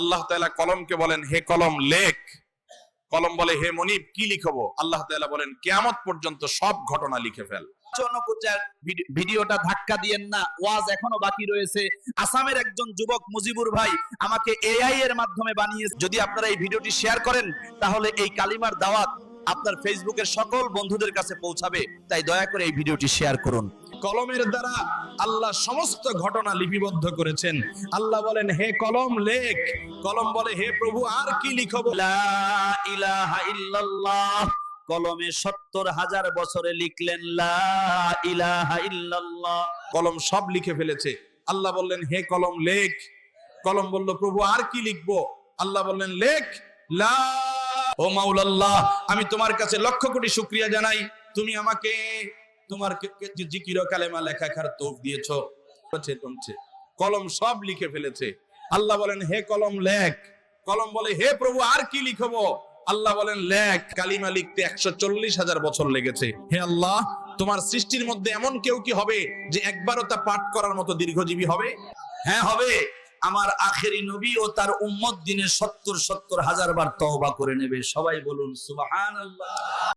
আল্লাহ তাআলা কলমকে বলেন, হে কলম, লেখ। কলম বলে, হে মনিব, কি লিখব? আল্লাহ তাআলা বলেন, কিয়ামত পর্যন্ত সব ঘটনা লিখে ফেল। ভিডিওটা ধাক্কা দিয়েন না, ওয়াজ এখনও বাকি রয়েছে। আসামের একজন যুবক মুজিবুর ভাই আমাকে এআই এর মাধ্যমে বানিয়ে যদি আপনারা এই ভিডিওটি শেয়ার করেন, তাহলে এই কালিমার দাওয়াত আপনার ফেসবুকের সকল বন্ধুদের কাছে পৌঁছাবে। তাই দয়া করে এই ভিডিওটি শেয়ার করুন। কলমের দ্বারা আল্লাহ সমস্ত ঘটনা লিপিবদ্ধ করেছেন। আল্লাহ বলেন হে কলম লেখ। কলম বলে হে প্রভু আর কি লিখব? লা ইলাহা ইল্লাল্লাহ। কলমে সত্তর হাজার বছরে লিখলেন লা ইলাহা ইল্লাল্লাহ। কলম সব লিখে ফেলেছে। আল্লাহ বললেন হে কলম লেখ। কলম বলল প্রভু আর কি লিখব? আল্লাহ বললেন লেখ। লা ও মাওলাল্লাহ আমি তোমার কাছে লক্ষ কোটি শুক্রিয়া জানাই। তুমি আমাকে তোমার জিকির কালেমা লেখাখার তৌফ দিয়েছ কলম সব লিখে ফেলেছে। আল্লাহ বলেন, হে কলম লেখ। কলম বলে, হে প্রভু, আর কি লিখব? আল্লাহ বলেন, লেখ। কালিমা লিখতে একশো চল্লিশ হাজার বছর লেগেছে। হে আল্লাহ, তোমার সৃষ্টির মধ্যে এমন কেউ কি হবে যে একবারও তা পাঠ করার মতো দীর্ঘজীবী হবে? হ্যাঁ হবে। আমার আখেরি নবী ও তার উম্মত দিনে সত্তর সত্তর হাজার বার তওবা করে নেবে। সবাই বলুন, সুবহানাল্লাহ।